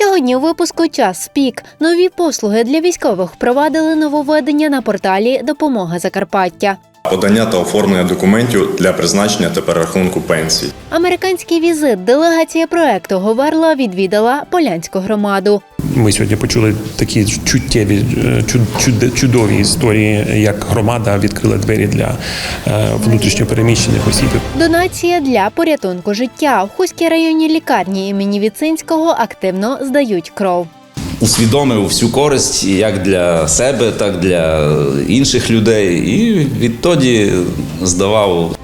Сьогодні у випуску час пік. Нові послуги для військових впровадили нововведення на порталі Допомога Закарпаття. Подання та оформлення документів для призначення та перерахунку пенсій. Американський візит делегація проекту Говерла відвідала полянську громаду. Ми сьогодні почули такі чуттєві е, чуд- чуд- чудові історії, як громада відкрила двері для е, внутрішньопереміщених осіб. Донація для порятунку життя. В Хуській районній лікарні імені Віцинського активно здають кров. Усвідомив всю користь як для себе, так для інших людей, і відтоді здавав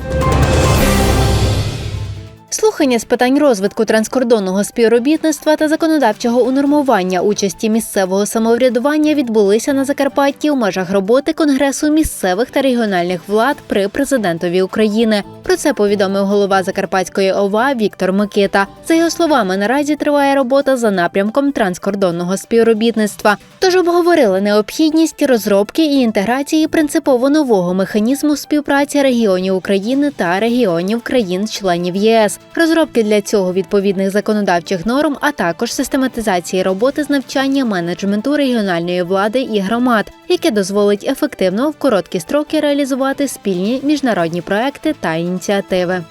Слухання з питань розвитку транскордонного співробітництва та законодавчого унормування участі місцевого самоврядування відбулися на Закарпатті у межах роботи Конгресу місцевих та регіональних влад при президентові України. Про це повідомив голова Закарпатської ОВА Віктор Микита. За його словами, наразі триває робота за напрямком транскордонного співробітництва. Тож обговорили необхідність розробки і інтеграції принципово нового механізму співпраці регіонів України та регіонів країн-членів ЄС, розробки для цього відповідних законодавчих норм, а також систематизації роботи з навчання менеджменту регіональної влади і громад, яке дозволить ефективно в короткі строки реалізувати спільні міжнародні проекти та ініціативи.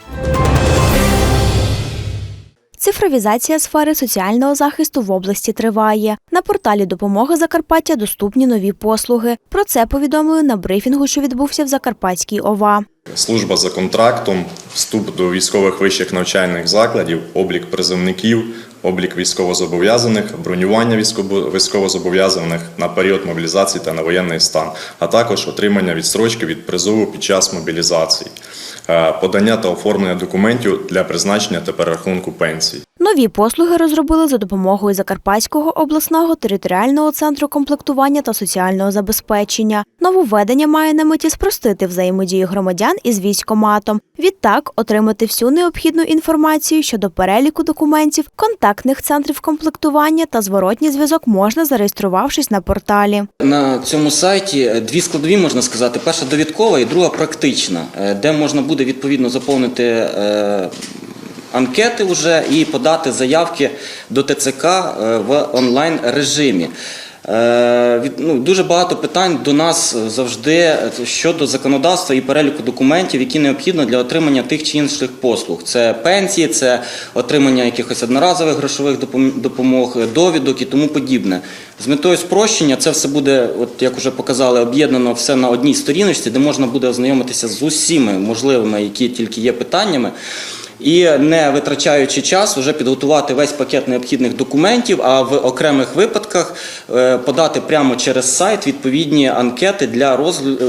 Цифровізація сфери соціального захисту в області триває. На порталі Допомога Закарпаття доступні нові послуги. Про це повідомили на брифінгу, що відбувся в Закарпатській ОВА. Служба за контрактом, вступ до військових вищих навчальних закладів, облік призовників, облік військовозобов'язаних, бронювання військово- військовозобов'язаних на період мобілізації та на воєнний стан, а також отримання відстрочки від призову під час мобілізації, Е, подання та оформлення документів для призначення та перерахунку пенсій. Нові послуги розробили за допомогою Закарпатського обласного територіального центру комплектування та соціального забезпечення. Нововведення має на меті спростити взаємодію громадян із військоматом. Відтак отримати всю необхідну інформацію щодо переліку документів, контактних центрів комплектування та зворотній зв'язок можна зареєструвавшись на порталі. На цьому сайті е, дві складові можна сказати: перша довідкова і друга практична, е, де можна буде відповідно заповнити е, анкети вже і подати заявки до ТЦК е, в онлайн режимі. Е, ну, дуже багато питань до нас завжди щодо законодавства і переліку документів, які необхідно для отримання тих чи інших послуг. Це пенсії, це отримання якихось одноразових грошових допом- допомог, довідок і тому подібне. З метою спрощення це все буде, от як вже показали, об'єднано все на одній сторіночці, де можна буде ознайомитися з усіми можливими, які тільки є питаннями. І не витрачаючи час, вже підготувати весь пакет необхідних документів, а в окремих випадках е, подати прямо через сайт відповідні анкети для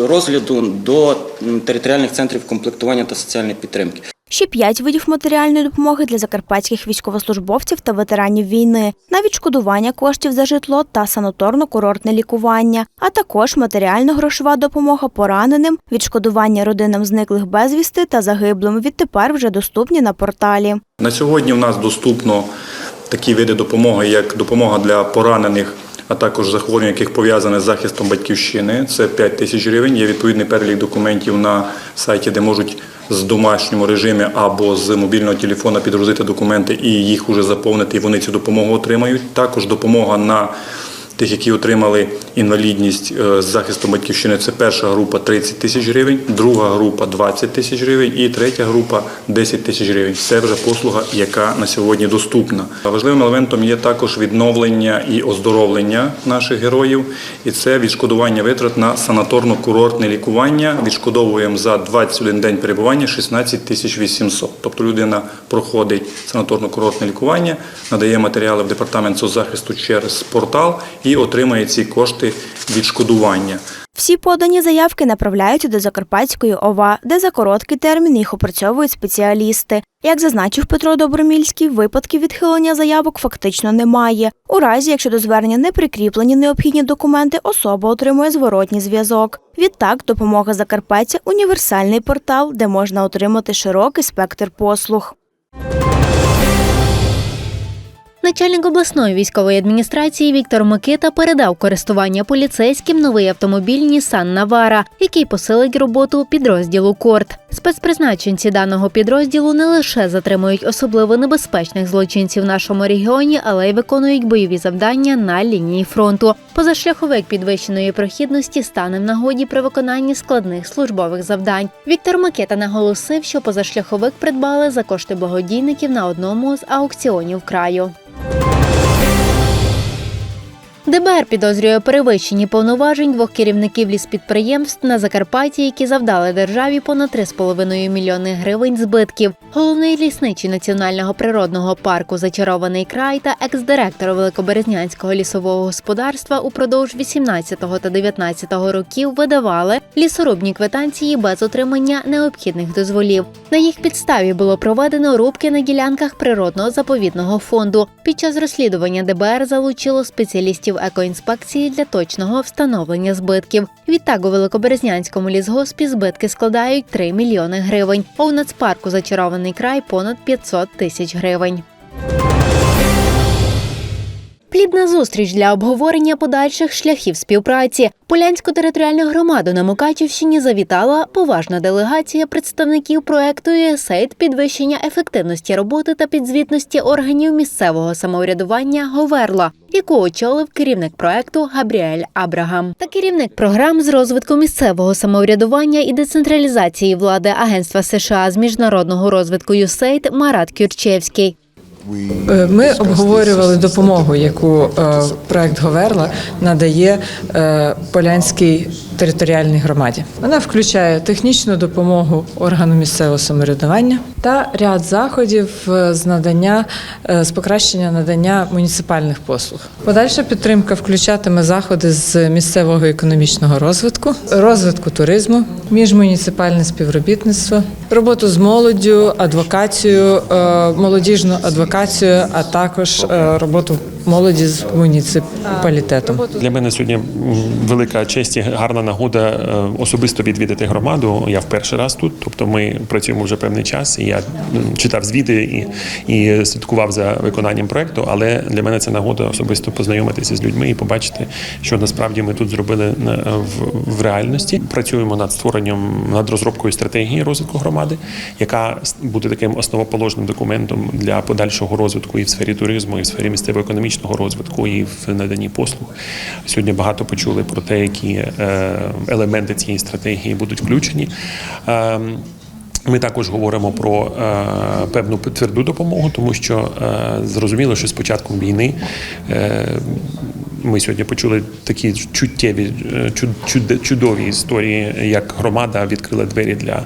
розгляду до територіальних центрів комплектування та соціальної підтримки. Ще п'ять видів матеріальної допомоги для закарпатських військовослужбовців та ветеранів війни на відшкодування коштів за житло та санаторно-курортне лікування, а також матеріально-грошова допомога пораненим, відшкодування родинам зниклих безвісти та загиблим відтепер вже доступні на порталі. На сьогодні в нас доступно такі види допомоги, як допомога для поранених, а також захворювання, яких пов'язане з захистом батьківщини. Це 5 тисяч гривень. Є відповідний перелік документів на сайті, де можуть з домашньому режимі або з мобільного телефона підгрузити документи і їх уже заповнити, і вони цю допомогу отримають. Також допомога на Тих, які отримали інвалідність е, з захисту батьківщини, це перша група 30 тисяч гривень, друга група 20 тисяч гривень і третя група 10 тисяч гривень. Це вже послуга, яка на сьогодні доступна. Важливим елементом є також відновлення і оздоровлення наших героїв, і це відшкодування витрат на санаторно-курортне лікування. Відшкодовуємо за 21 день перебування 16 тисяч 800. Тобто людина проходить санаторно-курортне лікування, надає матеріали в департамент соцзахисту через портал і отримає ці кошти відшкодування. Всі подані заявки направляються до Закарпатської ОВА, де за короткий термін їх опрацьовують спеціалісти. Як зазначив Петро Добромільський, випадків відхилення заявок фактично немає. У разі, якщо до звернення не прикріплені необхідні документи, особа отримує зворотній зв'язок. Відтак, допомога Закарпаття універсальний портал, де можна отримати широкий спектр послуг. Начальник обласної військової адміністрації Віктор Микита передав користування поліцейським новий автомобіль Нісан Навара, який посилить роботу підрозділу Корт. Спецпризначенці даного підрозділу не лише затримують особливо небезпечних злочинців в нашому регіоні, але й виконують бойові завдання на лінії фронту. Позашляховик підвищеної прохідності стане в нагоді при виконанні складних службових завдань. Віктор Микита наголосив, що позашляховик придбали за кошти благодійників на одному з аукціонів краю. ДБР підозрює перевищені повноважень двох керівників ліспідприємств на Закарпатті, які завдали державі понад 3,5 мільйони гривень збитків. Головний лісничий національного природного парку Зачарований край та екс-директор Великоберезнянського лісового господарства упродовж 18 та 19 років видавали лісорубні квитанції без отримання необхідних дозволів. На їх підставі було проведено рубки на ділянках природного заповідного фонду. Під час розслідування ДБР залучило спеціалістів екоінспекції для точного встановлення збитків. Відтак у Великоберезнянському лісгоспі збитки складають 3 мільйони гривень, а у нацпарку зачарований край понад 500 тисяч гривень. Плідна зустріч для обговорення подальших шляхів співпраці. Полянську територіальну громаду на Мукачівщині завітала поважна делегація представників проекту USAID підвищення ефективності роботи та підзвітності органів місцевого самоврядування Говерла, яку очолив керівник проекту Габріель Абрагам та керівник програм з розвитку місцевого самоврядування і децентралізації влади Агентства США з міжнародного розвитку USAID Марат Кюрчевський. Е, Ми обговорювали допомогу, яку е, проект Говерла надає е, Полянській територіальній громаді. Вона включає технічну допомогу органу місцевого самоврядування та ряд заходів з надання з покращення надання муніципальних послуг. Подальша підтримка включатиме заходи з місцевого економічного розвитку, розвитку туризму, міжмуніципальне співробітництво, роботу з молоддю, адвокацію, молодіжну адвокацію, а також е, роботу молоді з муніципалітетом. Для мене сьогодні велика честь і гарна нагода е, особисто відвідати громаду. Я в перший раз тут. Тобто ми працюємо вже певний час, і я читав звіти і, і слідкував за виконанням проекту. Але для мене це нагода особисто познайомитися з людьми і побачити, що насправді ми тут зробили в, реальності. Працюємо над створенням над розробкою стратегії розвитку громади, яка буде таким основоположним документом для подальшого розвитку і в сфері туризму, і в сфері місцево-економічного розвитку, і в наданні послуг. Сьогодні багато почули про те, які е, елементи цієї стратегії будуть включені. Ем, Ми також говоримо про е, певну тверду допомогу, тому що е, зрозуміло, що з початком війни е, ми сьогодні почули такі чуттєві, е, чуд, чуд- чудові історії, як громада відкрила двері для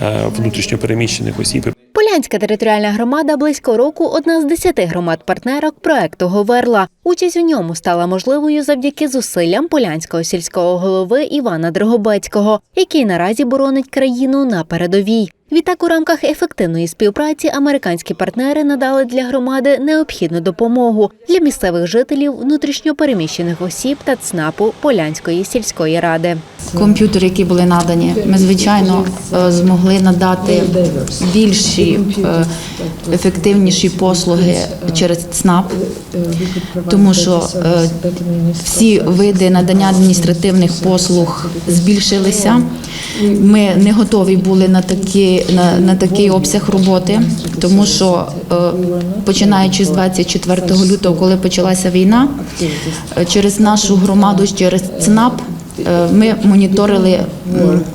е, внутрішньопереміщених осіб. Полянська територіальна громада близько року одна з десяти громад-партнерок проекту Говерла. Участь у ньому стала можливою завдяки зусиллям полянського сільського голови Івана Дрогобецького, який наразі боронить країну на передовій. Відтак, у рамках ефективної співпраці американські партнери надали для громади необхідну допомогу для місцевих жителів, внутрішньопереміщених осіб та ЦНАПу Полянської сільської ради. комп'ютери, які були надані, ми звичайно е, змогли надати більші е, ефективніші послуги через ЦНАП, тому що е, всі види надання адміністративних послуг збільшилися. Ми не готові були на такі на, на такий обсяг роботи, тому що е, починаючи з 24 лютого, коли почалася війна, е, через нашу громаду, через ЦНАП. Е, Ми моніторили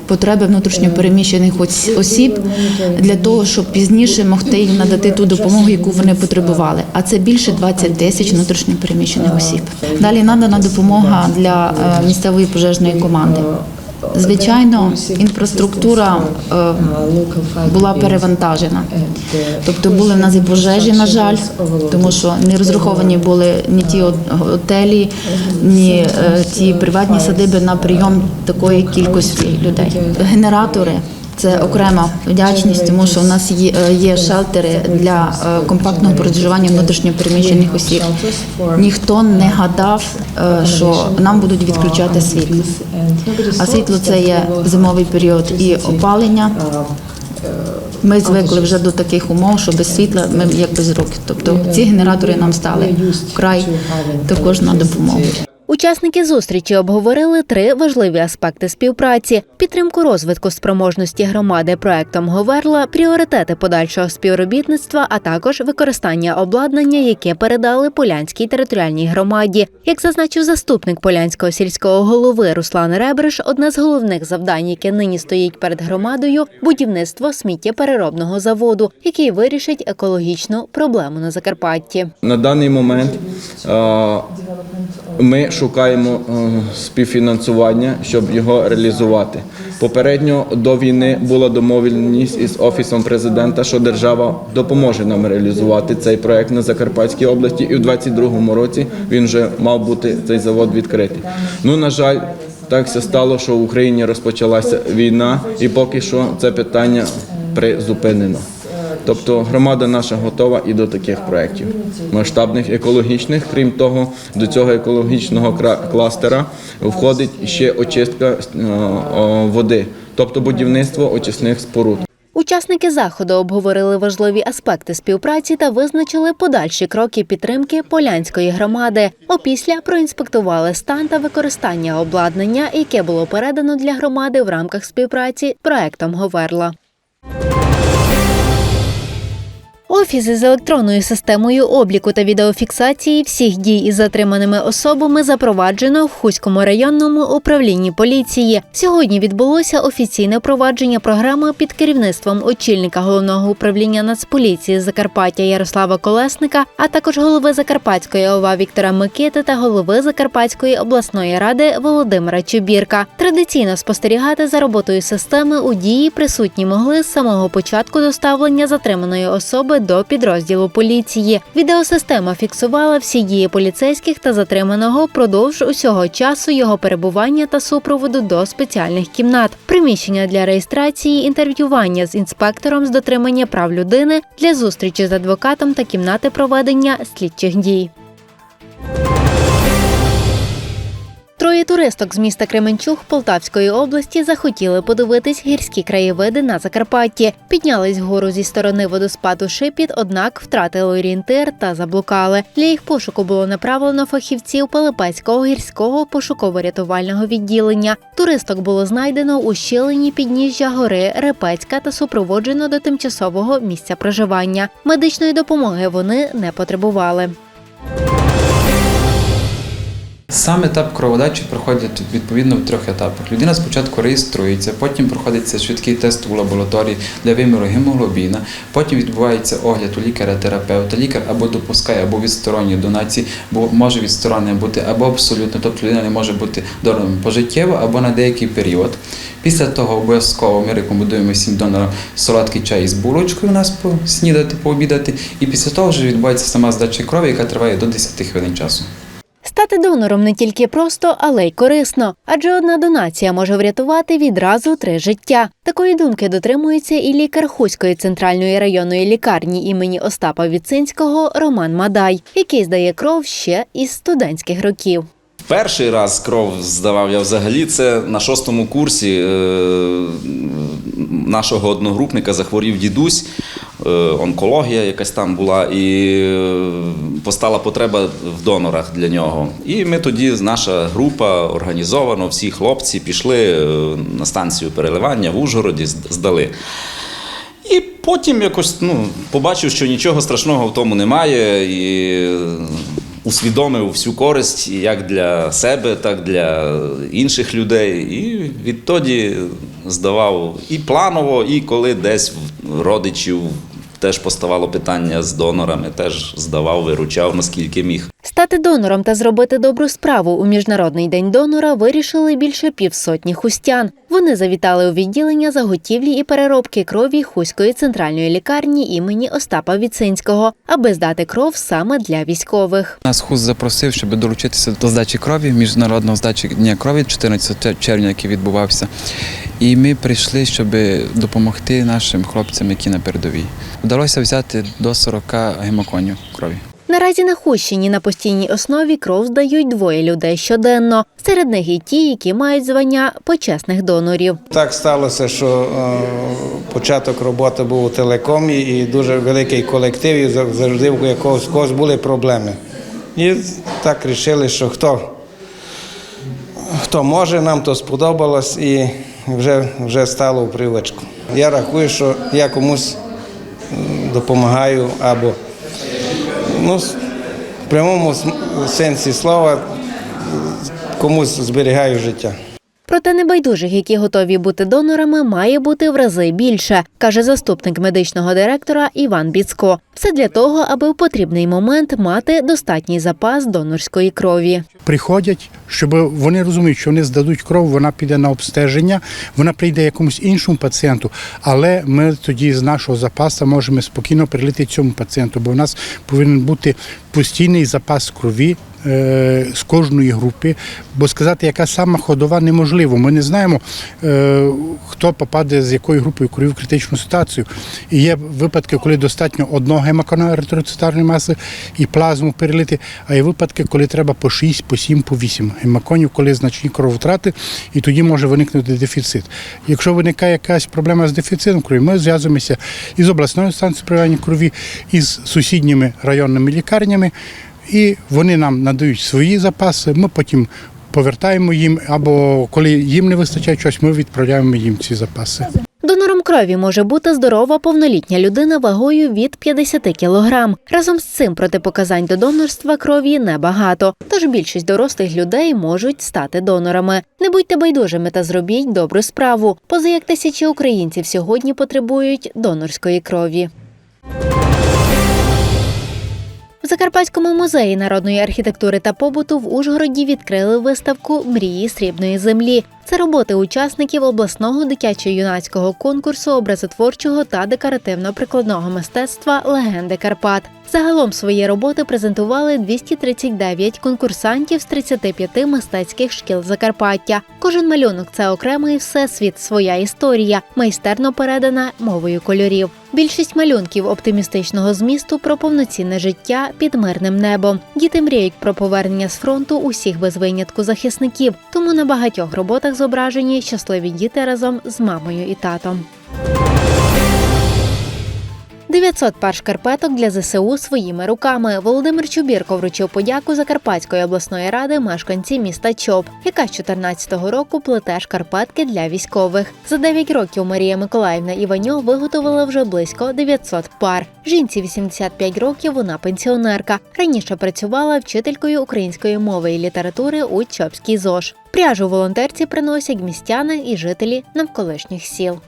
потреби внутрішньопереміщених осіб для того, щоб пізніше могти їм надати ту допомогу, яку вони потребували. А це більше 20 тисяч внутрішньопереміщених осіб. Далі надана допомога для місцевої пожежної команди. Звичайно, інфраструктура е, була перевантажена. Тобто були в нас і пожежі, на жаль, тому що не розраховані були ні ті готелі, ні е, ті приватні садиби на прийом такої кількості людей. Генератори. Це окрема вдячність, тому що у нас є, е, шелтери для е, компактного проживання внутрішньопереміщених осіб. Ніхто не гадав, е, що нам будуть відключати світло. А світло це є зимовий період і опалення, Ми звикли вже до таких умов, що без світла ми як без рук. Тобто ці генератори нам стали вкрай також на допомогу. Учасники зустрічі обговорили три важливі аспекти співпраці: підтримку розвитку спроможності громади проектом Говерла, пріоритети подальшого співробітництва, а також використання обладнання, яке передали Полянській територіальній громаді. Як зазначив заступник полянського сільського голови Руслан Ребриш, одне з головних завдань, яке нині стоїть перед громадою будівництво сміттєпереробного заводу, який вирішить екологічну проблему на Закарпатті. На даний момент ми шукаємо е, співфінансування, щоб його реалізувати. Попередньо до війни була домовленість із офісом президента, що держава допоможе нам реалізувати цей проект на Закарпатській області, і в 2022 році він вже мав бути цей завод відкритий. Ну на жаль. Так все стало, що в Україні розпочалася війна, і поки що це питання призупинено. Тобто громада наша готова і до таких проєктів масштабних екологічних. Крім того, до цього екологічного кластера входить ще очистка е, води, тобто будівництво очисних споруд. Учасники заходу обговорили важливі аспекти співпраці та визначили подальші кроки підтримки полянської громади. Опісля проінспектували стан та використання обладнання, яке було передано для громади в рамках співпраці проектом Говерла. Офіс із електронною системою обліку та відеофіксації всіх дій із затриманими особами запроваджено в Хуському районному управлінні поліції. Сьогодні відбулося офіційне провадження програми під керівництвом очільника головного управління Нацполіції Закарпаття Ярослава Колесника, а також голови Закарпатської ОВА Віктора Микити та голови Закарпатської обласної ради Володимира Чубірка. Традиційно спостерігати за роботою системи у дії присутні могли з самого початку доставлення затриманої особи до підрозділу поліції. Відеосистема фіксувала всі дії поліцейських та затриманого впродовж усього часу його перебування та супроводу до спеціальних кімнат, приміщення для реєстрації, інтерв'ювання з інспектором з дотримання прав людини для зустрічі з адвокатом та кімнати проведення слідчих дій. Троє туристок з міста Кременчуг Полтавської області захотіли подивитись гірські краєвиди на Закарпатті. Піднялись вгору зі сторони водоспаду Шипіт, однак втратили орієнтир та заблукали. Для їх пошуку було направлено фахівців Пилипецького гірського пошуково-рятувального відділення. Туристок було знайдено у щілині підніжжя гори Репецька та супроводжено до тимчасового місця проживання. Медичної допомоги вони не потребували. Сам етап кроводачі проходить відповідно в трьох етапах. Людина спочатку реєструється, потім проходиться швидкий тест у лабораторії для виміру гемоглобіна, потім відбувається огляд у лікаря-терапевта. Лікар або допускає, або відсторонні донації, бо може відсторонення бути або абсолютно, тобто людина не може бути донором пожиттєво або на деякий період. Після того обов'язково ми рекомендуємо всім донорам солодкий чай із булочкою у нас поснідати, пообідати. І після того вже відбувається сама здача крові, яка триває до 10 хвилин часу. Стати донором не тільки просто, але й корисно, адже одна донація може врятувати відразу три життя. Такої думки дотримується і лікар Хуської центральної районної лікарні імені Остапа Віцинського Роман Мадай, який здає кров ще із студентських років. Перший раз кров здавав я взагалі. Це на шостому курсі е, нашого одногрупника захворів дідусь, е, онкологія якась там була, і е, постала потреба в донорах для нього. І ми тоді, наша група організовано, всі хлопці пішли е, на станцію переливання в Ужгороді, здали. І потім якось ну, побачив, що нічого страшного в тому немає, і усвідомив всю користь як для себе, так для інших людей. І відтоді здавав і планово, і коли десь в родичів теж поставало питання з донорами, теж здавав, виручав наскільки міг. Стати донором та зробити добру справу у міжнародний день донора вирішили більше півсотні хустян. Вони завітали у відділення заготівлі і переробки крові Хуської центральної лікарні імені Остапа Віцинського, аби здати кров саме для військових. Нас ХУЗ запросив, щоб долучитися до здачі крові, міжнародного здачі дня крові 14 червня, який відбувався. І ми прийшли, щоб допомогти нашим хлопцям, які на передовій. Вдалося взяти до 40 гемоконів крові. Наразі на Хущині на постійній основі кров здають двоє людей щоденно. Серед них і ті, які мають звання почесних донорів. Так сталося, що е, початок роботи був у телекомі і дуже великий колектив, і зав- завжди у якогось когось були проблеми. І так вирішили, що хто, хто може, нам то сподобалось і вже, вже стало в привичку. Я рахую, що я комусь допомагаю або ну, в прямому сенсі слова комусь зберігаю життя. Проте небайдужих, які готові бути донорами, має бути в рази більше, каже заступник медичного директора Іван Біцко. Все для того, аби в потрібний момент мати достатній запас донорської крові. приходять, щоб вони розуміють, що вони здадуть кров, вона піде на обстеження, вона прийде якомусь іншому пацієнту, але ми тоді з нашого запасу можемо спокійно перелити цьому пацієнту, бо в нас повинен бути постійний запас крові. Е, З кожної групи, бо сказати, яка сама ходова, неможливо. Ми не знаємо, е, хто попаде з якою групою крові в критичну ситуацію. І є випадки, коли достатньо одного гемокона еритроцитарної маси і плазму перелити, а є випадки, коли треба по 6, по 7, по 8 гемоконів, коли значні кровотрати, і тоді може виникнути дефіцит. Якщо виникає якась проблема з дефіцитом крові, ми зв'язуємося із обласною станцією приймання крові, із сусідніми районними лікарнями, і вони нам надають свої запаси, ми потім повертаємо їм, або коли їм не вистачає чогось, ми відправляємо їм ці запаси. Донором крові може бути здорова повнолітня людина вагою від 50 кг. Разом з цим протипоказань до донорства крові небагато. Тож більшість дорослих людей можуть стати донорами. Не будьте байдужими та зробіть добру справу. Поза як тисячі українців сьогодні потребують донорської крові. В Закарпатському музеї народної архітектури та побуту в Ужгороді відкрили виставку Мрії срібної землі. Це роботи учасників обласного дитячо-юнацького конкурсу образотворчого та декоративно-прикладного мистецтва Легенди Карпат. Загалом свої роботи презентували 239 конкурсантів з 35 мистецьких шкіл Закарпаття. Кожен малюнок це окремий всесвіт, своя історія, майстерно передана мовою кольорів. Більшість малюнків оптимістичного змісту про повноцінне життя під мирним небом. Діти мріють про повернення з фронту усіх без винятку захисників. Тому на багатьох роботах зображені щасливі діти разом з мамою і татом. 900 пар шкарпеток для ЗСУ своїми руками. Володимир Чубірко вручив подяку Закарпатської обласної ради мешканці міста Чоп, яка з 14-го року плете шкарпетки для військових. За 9 років Марія Миколаївна Іваньо виготовила вже близько 900 пар. Жінці 85 років. Вона пенсіонерка. Раніше працювала вчителькою української мови і літератури у Чопській ЗОЖ. Пряжу волонтерці приносять містяни і жителі навколишніх сіл.